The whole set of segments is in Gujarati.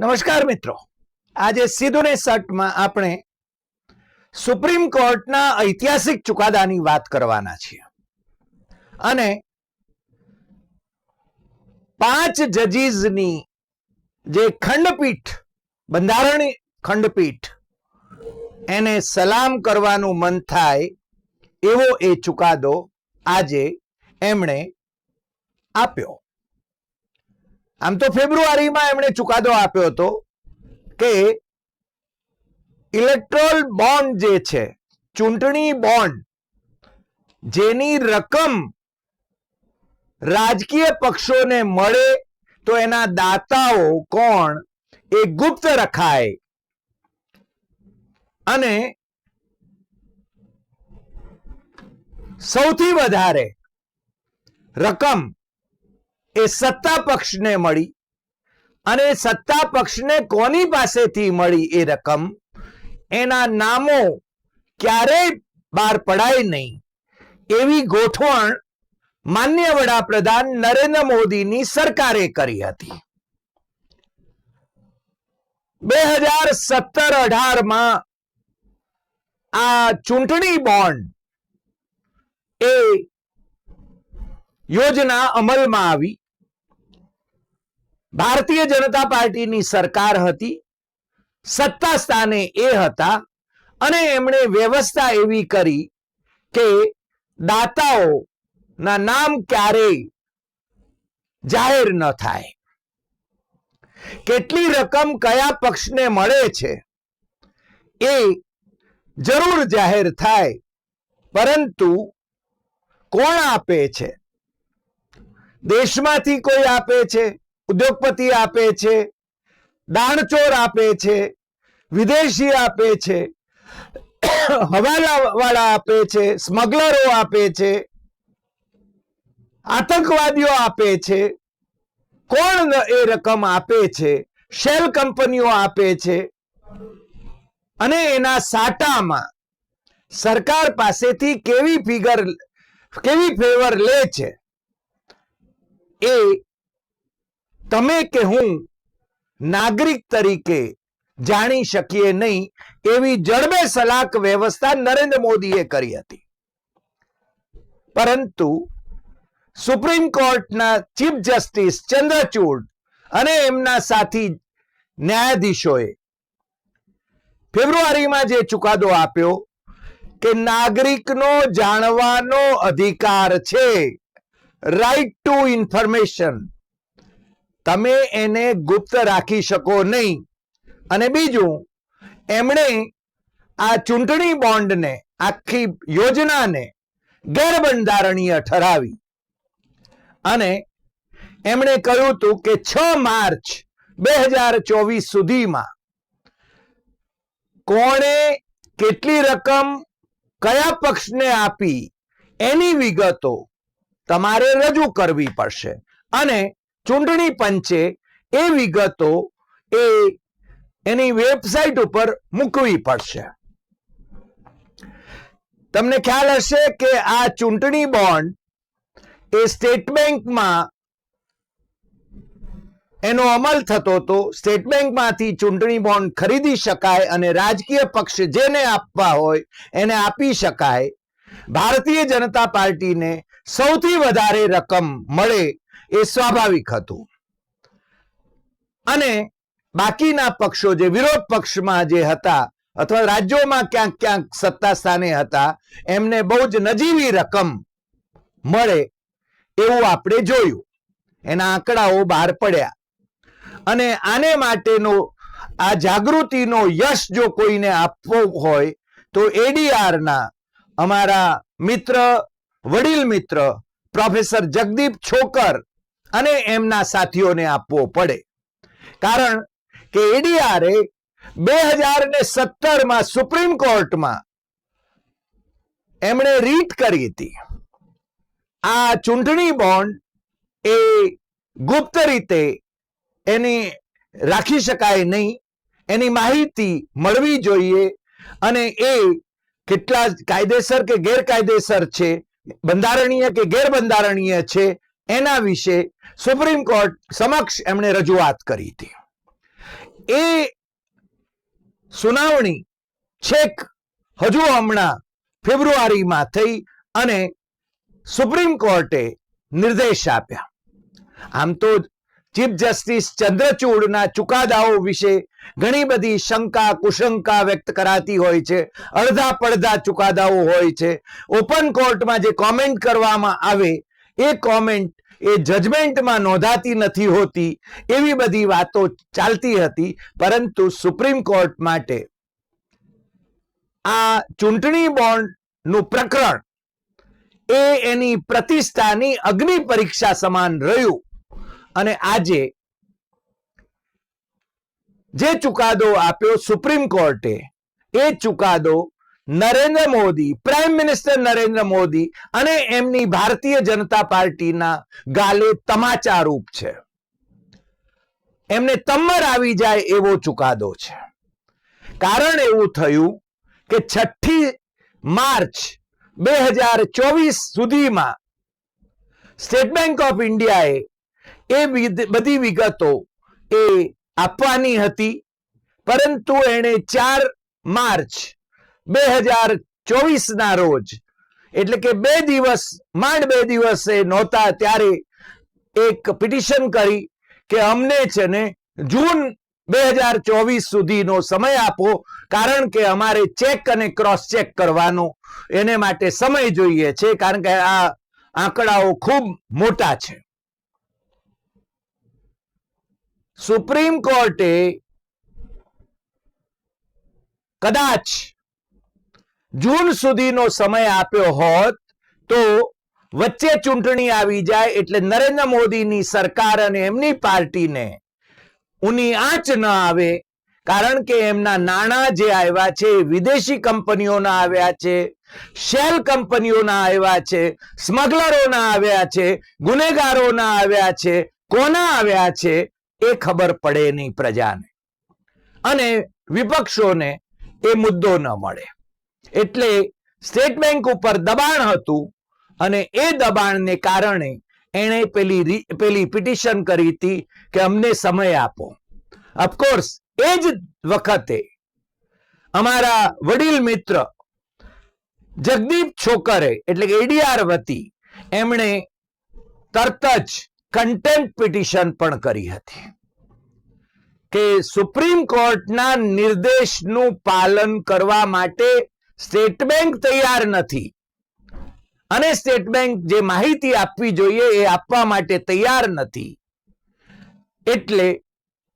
નમસ્કાર મિત્રો. આજે સીધું ને સટમાં આપણે સુપ્રીમ કોર્ટના ઐતિહાસિક ચુકાદાની વાત કરવાના છીએ. અને પાંચ જજીસની જે ખંડપીઠ, બંધારણીય ખંડપીઠ, એને સલામ કરવાનું મન થાય એવો એ ચુકાદો આજે એમણે આપ્યો. આમ તો ફેબ્રુઆરીમાં એમણે ચુકાદો આપ્યો હતો કે ઇલેક્ટ્રોલ બોન્ડ જે છે, ચૂંટણી બોન્ડ, જેની રકમ રાજકીય પક્ષોને મળે તો એના દાતાઓ કોણ? એ ગુપ્ત રખાય. અને સૌથી વધારે રકમ એ સત્તા પક્ષને મળી અને સત્તા પક્ષને કોની પાસેથી મળી એ રકમ? એના નામો ક્યારેય બહાર પડાય નહીં. એવી ગોઠવણ માન્ય વડાપ્રધાન નરેન્દ્ર મોદીની સરકારે કરી હતી. બે હજાર સત્તર અઢારમાં આ ચૂંટણી બોન્ડ એ યોજના અમલમાં આવી. ભારતીય જનતા પાર્ટીની સરકાર હતી, સત્તા સ્થાને એ હતા અને એમણે વ્યવસ્થા એવી કરી કે દાતાઓના નામ ક્યારેય જાહેર ન થાય. કેટલી રકમ કયા પક્ષને મળે છે એ જરૂર જાહેર થાય, પરંતુ કોણ આપે છે? દેશમાંથી કોઈ આપે છે? ઉદ્યોગપતિ આપે છે, દાણચોર આપે છે, વિદેશી આપે છે હવાલા વાળા આપે છે, સ્મગલરો આપે છે, આતંકવાદીઓ આપે છે, કોણ એ રકમ આપે છે, શેલ કંપનીઓ આપે છે, અને એના સાટામાં સરકાર પાસેથી કેવી ફિગર, કેવી ફેવર લે છે, એ તમે કે હું નાગરિક તરીકે જાણી શકીએ નહીં એવી જડબે સલાક વ્યવસ્થા નરેન્દ્ર મોદીએ કરી હતી. પરંતુ સુપ્રીમ કોર્ટના ચીફ જસ્ટિસ ચંદ્રચૂડ અને એમના સાથી ન્યાયાધીશોએ ફેબ્રુઆરીમાં જે ચુકાદો આપ્યો કે નાગરિકનો જાણવાનો અધિકાર છે રાઈટ ટુ ઇન્ફોર્મેશન તમે એને ગુપ્ત રાખી શકો નહીં. અને બીજું, એમણે આ ચૂંટણી બોન્ડને, આખી યોજનાને ગેરબંધારણીય ઠરાવી. અને એમણે કહ્યું હતું કે છ માર્ચ બે હજાર ચોવીસ સુધીમાં કોણે કેટલી રકમ કયા પક્ષને આપી એની વિગતો તમારે રજૂ કરવી પડશે. અને ચૂંટણી પંચે એ વિગતો એ એની વેબસાઇટ ઉપર મૂકવી પડશે. તમને ખ્યાલ હશે કે આ ચૂંટણી બોન્ડ એ સ્ટેટ બેંકમાં એનો અમલ થતો હતો. સ્ટેટ બેંકમાંથી ચૂંટણી બોન્ડ ખરીદી શકાય અને રાજકીય પક્ષ જેને આપવા હોય એને આપી શકાય. ભારતીય જનતા પાર્ટીને સૌથી વધારે રકમ મળે એ સ્વાભાવિક હતું. અને બાકીના પક્ષો જે વિરોધ પક્ષમાં જે હતા અથવા રાજ્યોમાં ક્યાંક ક્યાંક સત્તા સ્થાને હતા, એમને બહુ જ નજીવી રકમ મળે એવું આપણે જોયું. એના આંકડાઓ બહાર પડ્યા. અને આને માટેનો આ જાગૃતિનો યશ જો કોઈને આપવો હોય, તો એડીઆરના અમારા મિત્ર, વડીલ મિત્ર, પ્રોફેસર જગદીપ છોકર અને એમના સાથીઓને આપવો પડે. કારણ કે એડીઆરે બે હજાર ને સત્તરમાં સુપ્રીમ કોર્ટમાં એમણે રીટ કરી હતી. આ ચૂંટણી બોન્ડ એ ગુપ્ત રીતે એની રાખી શકાય નહીં, એની માહિતી મળવી જોઈએ અને એ કેટલા કાયદેસર કે ગેરકાયદેસર છે, બંધારણીય કે ગેરબંધારણીય છે એના વિશે સુપ્રીમ કોર્ટ સમક્ષ એમણે રજૂઆત કરી હતી. એ સુનાવણી છેક હજુ હમણાં ફેબ્રુઆરીમાં થઈ અને સુપ્રીમ કોર્ટે નિર્દેશ આપ્યા. આમ તો ચીફ જસ્ટિસ ચંદ્રચૂડના ચુકાદાઓ વિશે ઘણી બધી શંકા કુશંકા વ્યક્ત કરાતી હોય છે અડધા પડધા ચુકાદાઓ હોય છે. ઓપન કોર્ટમાં જે કોમેન્ટ કરવામાં આવે, એ કોમેન્ટ એ જજમેન્ટમાં નોંધાતી નથી હોતી, એવી બધી વાતો ચાલતી હતી, પરંતુ સુપ્રીમ કોર્ટ માટે આ ચૂંટણી બોન્ડનું પ્રકરણ એ એની પ્રતિષ્ઠાની અગ્નિ પરીક્ષા સમાન રહ્યું. અને આજે જે ચુકાદો આપ્યો સુપ્રીમ કોર્ટે, એ ચુકાદો નરેન્દ્ર મોદી પ્રાઇમ મિનિસ્ટર નરેન્દ્ર મોદી અને એમની ભારતીય જનતા પાર્ટીના ગાલે તમાચારૂપ છે. એમને તમર આવી જાય એવો ચુકાદો છે. કારણ એવું થયું કે છઠ્ઠી માર્ચ બે હજાર ચોવીસ સુધીમાં સ્ટેટ બેંક ઓફ ઇન્ડિયાએ એ બધી વિગતો એ આપવાની હતી. પરંતુ એણે ચાર માર્ચ બે હજાર ચોવીસ ના રોજ. એટલે કે બે દિવસ, માંડ બે દિવસે નહોતા ત્યારે એક પિટિશન કરી કે અમને છે ને જૂન બે હજાર ચોવીસ સુધીનો સમય આપો, કારણ કે અમારે ચેક અને ક્રોસ ચેક કરવાનો. એને માટે સમય જોઈએ છે, કારણ કે આ આંકડાઓ ખૂબ મોટા છે. સુપ્રીમ કોર્ટે કદાચ જૂન સુધીનો સમય આપ્યો હોત તો વચ્ચે ચૂંટણી આવી જાય એટલે નરેન્દ્ર મોદીની સરકાર અને એમની પાર્ટીને ઉની આંચ ન આવે, કારણ કે એમના નાણાં જે આવ્યા છે વિદેશી કંપનીઓના આવ્યા છે, શેલ કંપનીઓના આવ્યા છે, સ્મગલરોના આવ્યા છે, ગુનેગારોના આવ્યા છે, કોના આવ્યા છે, એ ખબર પડે નહીં પ્રજાને. અને વિપક્ષોને એ મુદ્દો ન મળે. એટલે સ્ટેટ બેંક ઉપર દબાણ હતું અને એ દબાણને કારણે એણે પેલી પેલી પિટિશન કરી હતી કે અમને સમય આપો. ઓફકોર્સ એ જ વખતે અમારા વડીલ મિત્ર જગદીપ છોકરે એટલે કે એડીઆર વતી એમણે તરત જ કન્ટેમ્પ પિટિશન પણ કરી હતી કે સુપ્રીમ કોર્ટના નિર્દેશનું પાલન કરવા માટે સ્ટેટ બેંક તૈયાર નથી. અને સ્ટેટ બેંક જે માહિતી આપવી જોઈએ એ આપવા માટે તૈયાર નથી. એટલે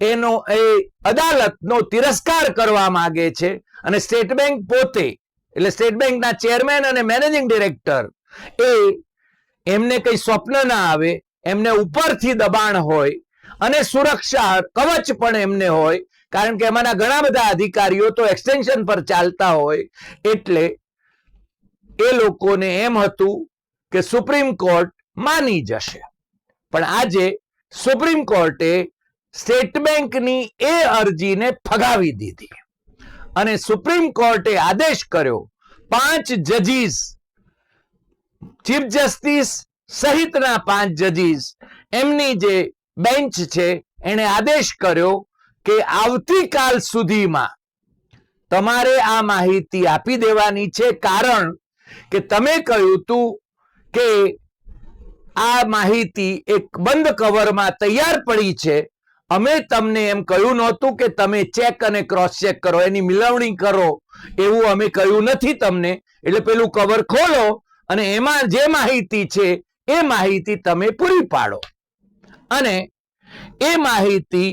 એનો એ અદાલતનો તિરસ્કાર કરવા માંગે છે અને સ્ટેટ બેંક પોતે, એટલે સ્ટેટ બેંકના ચેરમેન અને મેનેજિંગ ડિરેક્ટર એ એમને કઈ સ્વપ્ન ના આવે, એમને ઉપરથી દબાણ હોય અને સુરક્ષા કવચ પણ એમને હોય કારણ કે એમાંના ઘણા બધા અધિકારીઓ તો એક્સટેન્શન પર ચાલતા હોય. એટલે એ લોકોને એમ હતું કે સુપ્રીમ કોર્ટ માની જશે. પણ આજે સુપ્રીમ કોર્ટે સ્ટેટ બેંકની એ અરજીને ફગાવી દીધી. અને સુપ્રીમ કોર્ટે આદેશ કર્યો, પાંચ જજીસ ચીફ જસ્ટિસ સહિતના પાંચ જજીસ, એમની જે બેન્ચ છે, એણે આદેશ કર્યો કે આવતીકાલ સુધીમાં તમારે આ માહિતી આપી દેવાની છે કારણ કે તમે કહ્યું તું કે આ માહિતી એક બંધ કવરમાં તૈયાર પડી છે. અમે તમને એમ કહ્યું નહોતું કે તમે ચેક અને ક્રોસ ચેક કરો, એની મિલવણી કરો. એવું અમે કહ્યું નથી તમને. એટલે પેલું કવર ખોલો અને એમાં જે માહિતી છે એ માહિતી તમે પૂરી પાડો. અને એ માહિતી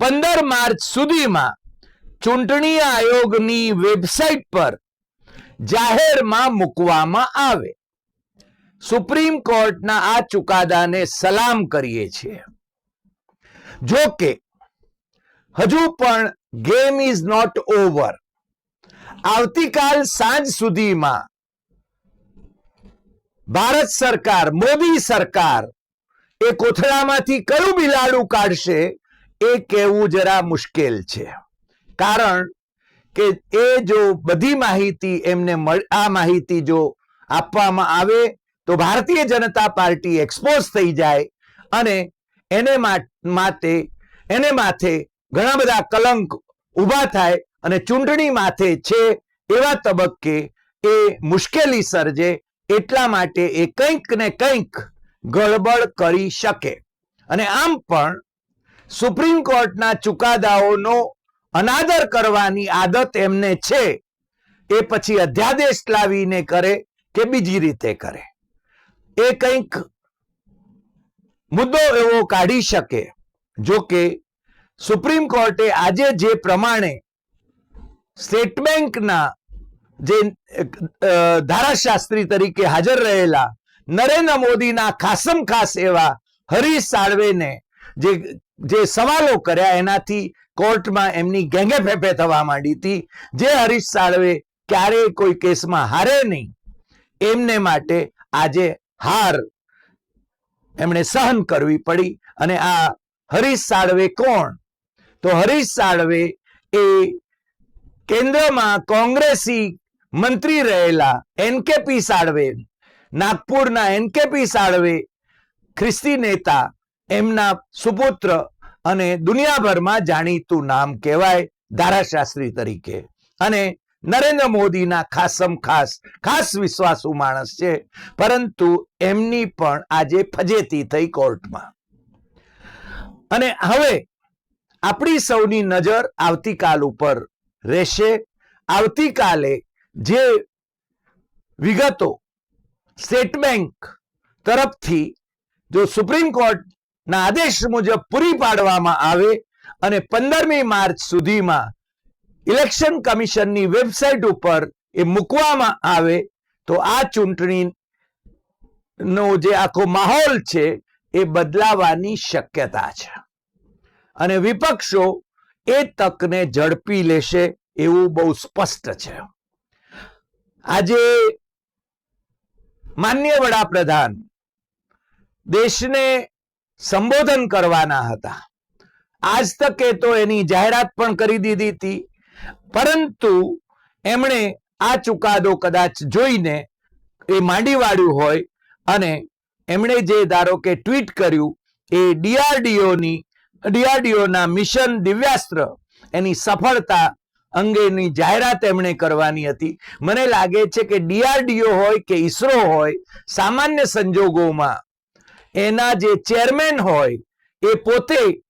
પંદર માર્ચ સુધીમાં ચૂંટણી આયોગની વેબસાઇટ પર જાહેરમાં મૂકવામાં આવે. સુપ્રીમ કોર્ટના આ ચુકાદાને સલામ કરીએ છીએ. જો કે, હજુ પણ ગેમ ઇઝ નોટ ઓવર. આવતીકાલ સાંજ સુધીમાં ભારત સરકાર, મોદી સરકાર એ કોથળામાંથી કયું બિલાડું કાઢશે એ કહેવું જરા મુશ્કેલ છે. કારણ કે એ જો બધી માહિતી એમને આ માહિતી જો આપવામાં આવે તો ભારતીય જનતા પાર્ટી એક્સપોઝ થઈ જાય અને એને માટે એને માથે ઘણા બધા કલંક ઊભા થાય અને ચૂંટણી માથે છે એવા તબક્કે એ મુશ્કેલી સર્જે એટલા માટે એ કંઈક ને કંઈક ગડબડ કરી શકે. અને આમ પણ સુપ્રીમ કોર્ટના ચુકાદાઓનો અનાદર કરવાની આદત એમને છે, એ પછી અધ્યાદેશ લાવીને કરે કે બીજી રીતે કરે. એ કંઈક મુદ્દો એવો કાઢી શકે, જો કે સુપ્રીમ કોર્ટે આજે જે પ્રમાણે સ્ટેટ બેંકના જે ધારાશાસ્ત્રી તરીકે હાજર રહેલા નરેન્દ્ર મોદીના ખાસમ ખાસ એવા હરીશ સાળવેને જે જે સવાલો કર્યા એનાથી કોર્ટમાં એમની ગેંગે ફેફે થવા માંડી હતી. જે હરીશ સાળવે ક્યારેય કોઈ કેસમાં હારે નહીં. એમને માટે આજે હાર એમણે સહન કરવી પડી અને આ હરીશ સાળવે કોણ? તો હરીશ સાળવે એ કેન્દ્રમાં કોંગ્રેસી મંત્રી રહેલા એનકેપી સાળવે, નાગપુરના એનકેપી સાળવે, ખ્રિસ્તી નેતા એમના સુપુત્ર અને દુનિયાભરમાં જાણીતું નામ કહેવાય ધારાશાસ્ત્રી તરીકે. અને નરેન્દ્ર મોદીના ખાસમ ખાસ ખાસ વિશ્વાસુ માણસ છે, પરંતુ એમની પણ આજે ફજેતી થઈ કોર્ટમાં. અને હવે આપણી સૌની નજર આવતીકાલ ઉપર રહેશે. આવતીકાલે જે વિગતો સ્ટેટ બેંક તરફથી જો સુપ્રીમ કોર્ટના આદેશ મુજબ પૂરી પાડવામાં આવે અને પંદરમી માર્ચ સુધીમાં ઇલેક્શન કમિશનની વેબસાઇટ ઉપર એ મૂકવામાં આવે તો આ ચૂંટણી નો જે આખો માહોલ છે એ બદલાવાની શક્યતા છે. અને વિપક્ષો એ તકને ઝડપી લેશે એવું બહુ સ્પષ્ટ છે. આજે માન્ય વડાપ્રધાન દેશને સંબોધન કરવાના હતા. આજ તકે તો એની જાહેરાત પણ કરી દીધી હતી. પરંતુ એમણે આ ચુકાદો કદાચ જોઈને એ માંડી વાળ્યું હોય અને એમણે જે ધારો કે ટ્વીટ કર્યું, એ ડીઆરડીઓની, ડીઆરડીઓના મિશન દિવ્યાસ્ત્ર એની સફળતા અંગેની જાહેરાત એમણે કરવાની હતી. મને લાગે છે કે ડીઆરડીઓ હોય કે ઈસરો હોય, સામાન્ય સંજોગોમાં એના જે ચેરમેન હોય, એ પોતે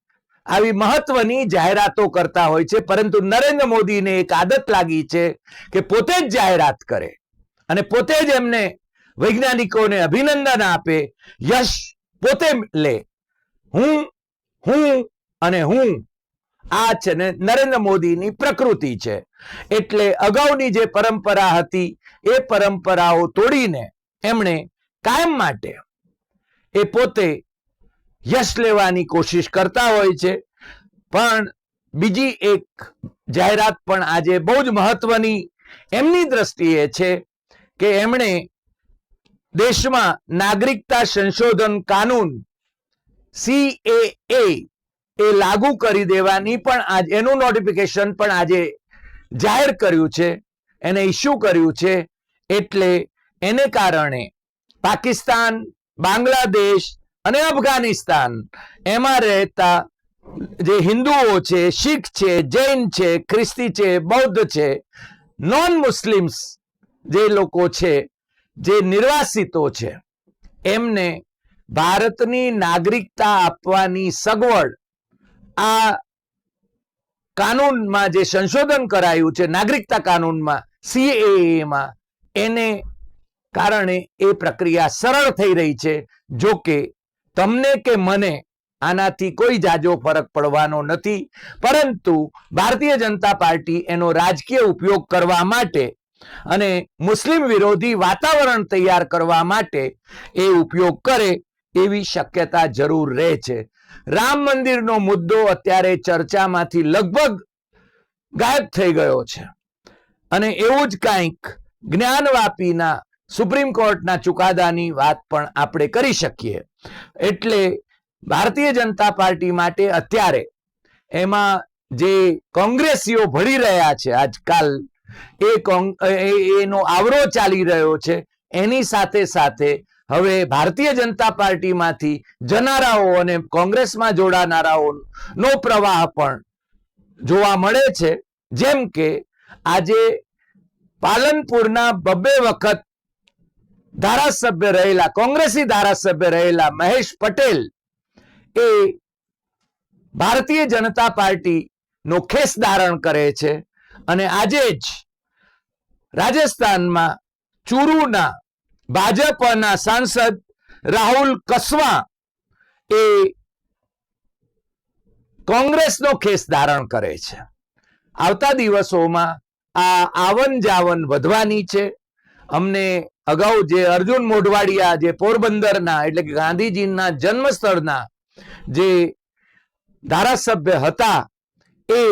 આવી મહત્વની જાહેરાતો કરતા હોય છે. પરંતુ નરેન્દ્ર મોદીને એક આદત લાગી છે કે પોતે જ જાહેરાત કરે અને પોતે જ એમને વૈજ્ઞાનિકોને અભિનંદન આપે, યશ પોતે લે. હું હું અને હું આ છે ને નરેન્દ્ર મોદીની પ્રકૃતિ છે. એટલે અગાઉની જે પરંપરા હતી, એ પરંપરાઓ તોડીને એમણે કાયમ માટે એ પોતે યશ લેવાની કોશિશ કરતા હોય છે. પણ બીજી એક જાહેરાત પણ આજે બહુ જ મહત્વની એમની દ્રષ્ટિએ છે કે એમણે દેશમાં નાગરિકતા સંશોધન કાનૂન સીએએ એ લાગુ કરી દેવાની પણ આજ એનું નોટિફિકેશન પણ આજે જાહેર કર્યું છે. એને ઇસ્યુ કર્યું છે. એટલે એને કારણે પાકિસ્તાન બાંગ્લાદેશ અને અફઘાનિસ્તાન. એમાં રહેતા જે હિન્દુઓ છે, શીખ છે, જૈન છે, ખ્રિસ્તી છે, બૌદ્ધ છે નોન મુસ્લિમ્સ જે લોકો છે, જે નિર્વાસિતો છે, એમને ભારતની નાગરિકતા આપવાની સગવડ આ કાનૂનમાં જે સંશોધન કરાયું છે, નાગરિકતા કાનૂનમાં સીએમાં એને કારણે એ પ્રક્રિયા સરળ થઈ રહી છે. જો કે, તમને કે મને આનાથી કોઈ જાજો ફરક પડવાનો નથી. પરંતુ ભારતીય જનતા પાર્ટી એનો રાજકીય ઉપયોગ કરવા માટે અને મુસ્લિમ વિરોધી વાતાવરણ તૈયાર કરવા માટે એ ઉપયોગ કરે એવી શક્યતા જરૂર રહે છે. રામ મંદિરનો મુદ્દો અત્યારે ચર્ચામાંથી લગભગ ગાયબ થઈ ગયો છે. અને એવું જ કાંઈક જ્ઞાનવાપીના સુપ્રીમ કોર્ટના ચુકાદાની વાત પણ આપણે કરી શકીએ. એટલે ભારતીય જનતા પાર્ટી માટે અત્યારે એમાં જે કોંગ્રેસીઓ ભળી રહ્યા છે આજકાલ, એ એનો આવરો ચાલી રહ્યો છે. એની સાથે સાથે હવે ભારતીય જનતા પાર્ટીમાંથી જનારાઓ અને કોંગ્રેસમાં જોડાનારાઓનો પ્રવાહ પણ જોવા મળે છે. જેમ કે આજે પાલનપુરના બબ્બે વખત ધારાસભ્ય રહેલા, કોંગ્રેસી ધારાસભ્ય રહેલા મહેશ પટેલ એ ભારતીય જનતા પાર્ટી નો ખેસ ધારણ કરે છે અને આજે જ રાજસ્થાનમાં ચુરુના ભાજપના સાંસદ રાહુલ કસવા એ કોંગ્રેસનો ખેસ ધારણ કરે છે. આવતા દિવસોમાં આ આવન જાવન વધવાની છે. અમને અગાઉ જે અર્જુન મોઢવાડિયા, જે પોરબંદરના, એટલે કે ગાંધીજીના જન્મસ્થળના જે ધારાસભ્ય હતા, એ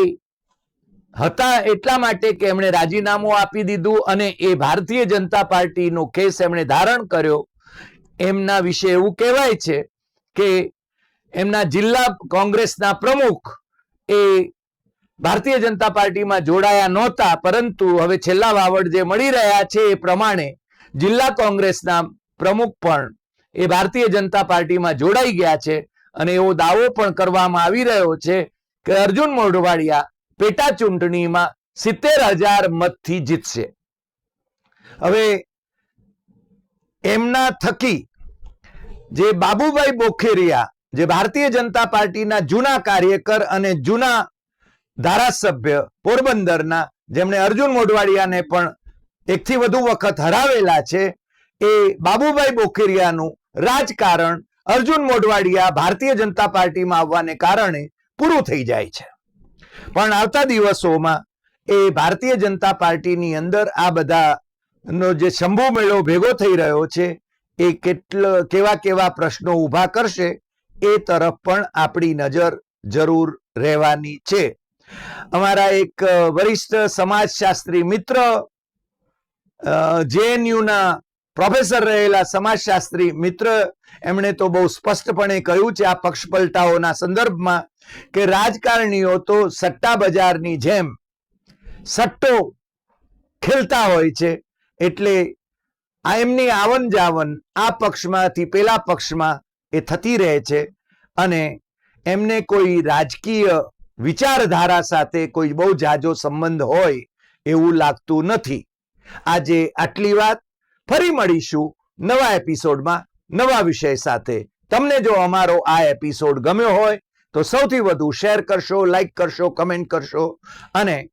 હતા એટલા માટે કે એમણે રાજીનામું આપી દીધું અને એ ભારતીય જનતા પાર્ટીનો કેસ એમણે ધારણ કર્યો. એમના વિશે એવું કહેવાય છે કે એમના જિલ્લા કોંગ્રેસના પ્રમુખ એ ભારતીય જનતા પાર્ટીમાં જોડાયા નહોતા, પરંતુ હવે છેલ્લા વાવડ જે મળી રહ્યા છે એ પ્રમાણે જિલ્લા કોંગ્રેસના પ્રમુખ પણ એ ભારતીય જનતા પાર્ટીમાં જોડાઈ ગયા છે અને એવો દાવો પણ કરવામાં આવી રહ્યો છે કે અર્જુન મોઢવાડિયા પેટા ચૂંટણીમાં સિત્તેર હજાર મતથી જીતશે. હવે એમના થકી જે બાબુભાઈ બોખેરિયા, જે ભારતીય જનતા પાર્ટીના જૂના કાર્યકર અને જૂના ધારાસભ્ય પોરબંદરના જેમણે અર્જુન મોઢવાડિયાને પણ એકથી વધુ વખત હરાવેલા છે, એ બાબુભાઈ બોખેરિયાનું રાજકારણ અર્જુન મોઢવાડિયા ભારતીય જનતા પાર્ટીમાં આવવાને કારણે પૂરું થઈ જાય છે. પણ આવતા દિવસોમાં એ ભારતીય જનતા પાર્ટીની અંદર આ બધા નો જે શંભુ મેળો ભેગો થઈ રહ્યો છે, એ કેટલો કેવા કેવા પ્રશ્નો ઊભા કરશે, એ તરફ પણ આપણી નજર જરૂર રહેવાની છે. અમારા એક વરિષ્ઠ સમાજશાસ્ત્રી મિત્ર જેએનયુના પ્રોફેસર રહેલા સમાજશાસ્ત્રી મિત્ર, એમણે તો બહુ સ્પષ્ટપણે કહ્યું છે આ પક્ષ પલટાઓના સંદર્ભમાં કે રાજકારણીઓ તો સટ્ટા બજારની જેમ સટ્ટો ખેલતા હોય છે, એટલે આ એમની આવન જાવન આ પક્ષમાંથી, પેલા પક્ષમાં એ થતી રહે છે અને એમને કોઈ રાજકીય વિચારધારા સાથે કોઈ બહુ જાજો સંબંધ હોય એવું લાગતું નથી. આજે આટલી વાત. ફરી મળીશું નવા એપિસોડમાં નવા વિષય સાથે. તમને જો અમારો આ એપિસોડ ગમ્યો હોય, તો સૌથી વધુ શેર કરશો, લાઈક કરશો, કમેન્ટ કરશો. અને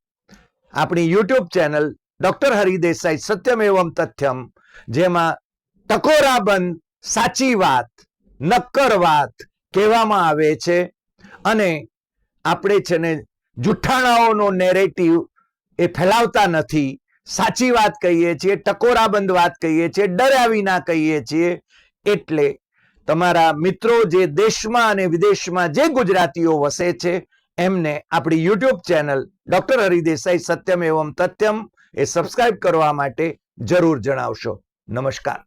આપણી YouTube channel doctor Haridesai Satyam Evam Tathyam, જેમાં ટકોરાબંધ સાચી વાત, નક્કર વાત કહેવામાં આવે છે. અને આપણે છે ને જુઠ્ઠાણાઓનો નેરેટિવ એ ફેલાવતા નથી. સાચી વાત કહીએ છીએ, ટકોરાબંધ વાત કહીએ છીએ, ડર્યા વિના કહીએ છીએ. એટલે તમારા મિત્રો જે દેશમાં અને વિદેશમાં જે ગુજરાતીઓ વસે છે, એમને આપણી YouTube channel doctor Haridesai Satyam Evam Tathyam એ સબસ્ક્રાઇબ કરવા માટે જરૂર જણાવશો. નમસ્કાર.